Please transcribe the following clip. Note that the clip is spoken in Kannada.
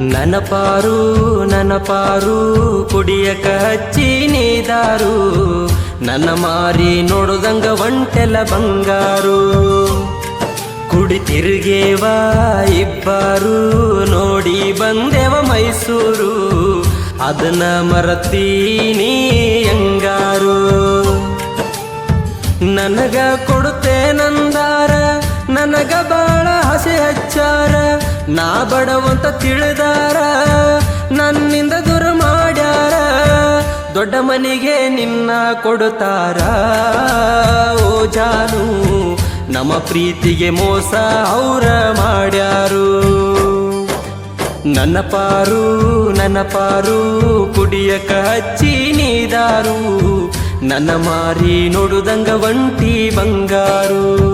ನನಪಾರು ನನಪಾರು, ಕುಡಿಯಕ ಹಚ್ಚಿ ನೀದಾರು. ನನ್ನ ಮಾರಿ ನೋಡುದಂಗ ಒಂಟೆಲ ಬಂಗಾರು. ಕುಡಿ ತಿರುಗೇವ ಇಬ್ಬರು, ನೋಡಿ ಬಂದೆವ ಮೈಸೂರು. ಅದನ್ನ ಮರತೀನಿ ಹೆಂಗಾರು? ನನಗ ಕೊಡುತ್ತೆ ನನಗ ನಾ ಬಡವಂತ ತಿಳಿದಾರ, ನನ್ನಿಂದ ದೂರ ಮಾಡ್ಯಾರ, ದೊಡ್ಡ ಮನೆಗೆ ನಿನ್ನ ಕೊಡುತ್ತಾರ. ಓ ಜಾನು, ನಮ್ಮ ಪ್ರೀತಿಗೆ ಮೋಸ ಅವ್ರ ಮಾಡ್ಯಾರು. ನನ್ನ ಪಾರು ನನ್ನ ಪಾರು, ಕುಡಿಯಕ ಹಚ್ಚಿ ನೀದಾರು. ನನ್ನ ಮಾರಿ ನೋಡುದಂಗ ಒಂಟಿ ಬಂಗಾರು.